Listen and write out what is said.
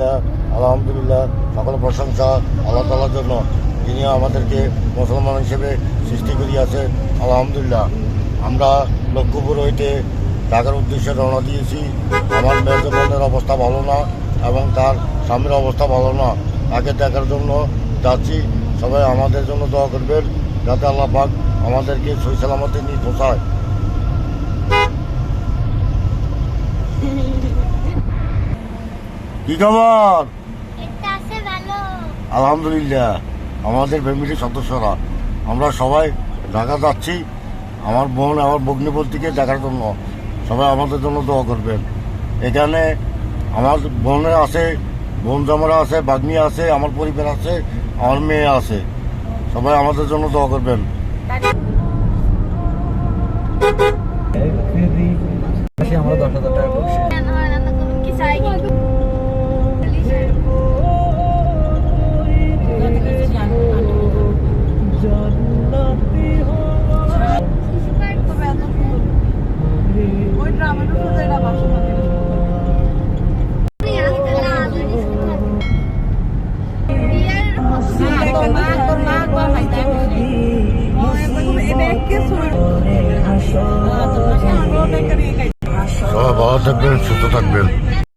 আলহামদুলিল্লাহ আলহামদুলিল্লাহ, সকল প্রশংসা আল্লাহ তালার জন্য। যিনি আমাদেরকে মুসলমান হিসেবে সৃষ্টি করিয়াছে, আলহামদুলিল্লাহ। আমরা লক্ষ্যপুর হইতে ঢাকার উদ্দেশ্যে রওনা দিয়েছি। আমার মেয়ের অবস্থা ভালো না এবং তার স্বামীর অবস্থা ভালো না। তাকে দেখার জন্য যাচ্ছি। সবাই আমাদের জন্য দোয়া করবেন, যাতে আল্লাহ পাক আমাদেরকে সই সালামতে নিয়ে পৌঁছায় কি খবর? এটা আলহামদুলিল্লাহ। আমাদের ফ্যামিলির সদস্যরা। আমরা সবাই ঢাকা যাচ্ছি। আমার বোন আমার ভগ্নিপতিকে দেখার জন্য। সবাই আমাদের জন্য দোয়া করবেন। এখানে আমার বোনের আছে বোন জামারা আছে বাগ্নি আছে আমার পরিবার আছে আমার মেয়ে আছে। সবাই আমাদের জন্য দোয়া করবেন। সবাই থাকবেন সুস্থ থাকবেন।